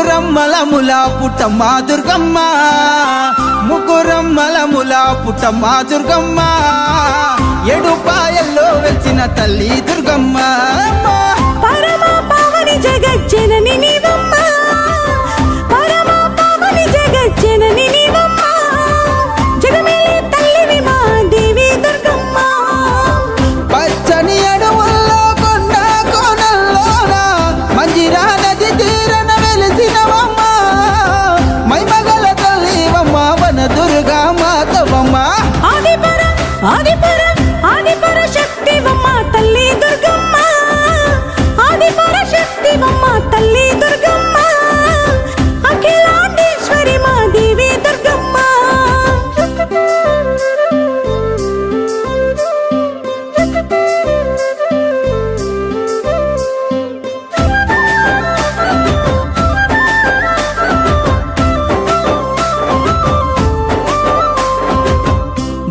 ముగ్గురమ్మలముల పుట్టమ్మ దుర్గమ్మ. ముగ్గురమ్మలముల పుట్టమ్మ దుర్గమ్మ. ఎడుపాయల్లో పాయల్లో తల్లి దుర్గమ్మ. ஆதிபரம் ஆதிபரம்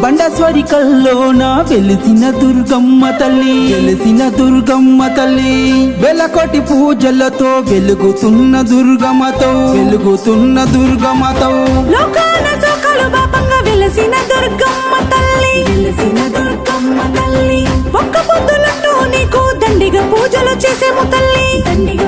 బండస్వరి కల్లోన వెలిసిన దుర్గమ్మ తల్లి. వెలిసిన దుర్గమ్మ తల్లి. వెలకోటి పూజలతో వెలుగుతున్న దుర్గమ్మతో వెలుగుతున్న దుర్గమ్మతో. లోకాల సోకలు పాపంగా వెలసిన దుర్గమ్మ తల్లి. వెలసిన దుర్గమ్మ తల్లి. ఒక్క పొద్దులతో నీకు దండిగా పూజలు చేసేము తల్లి. దండిగా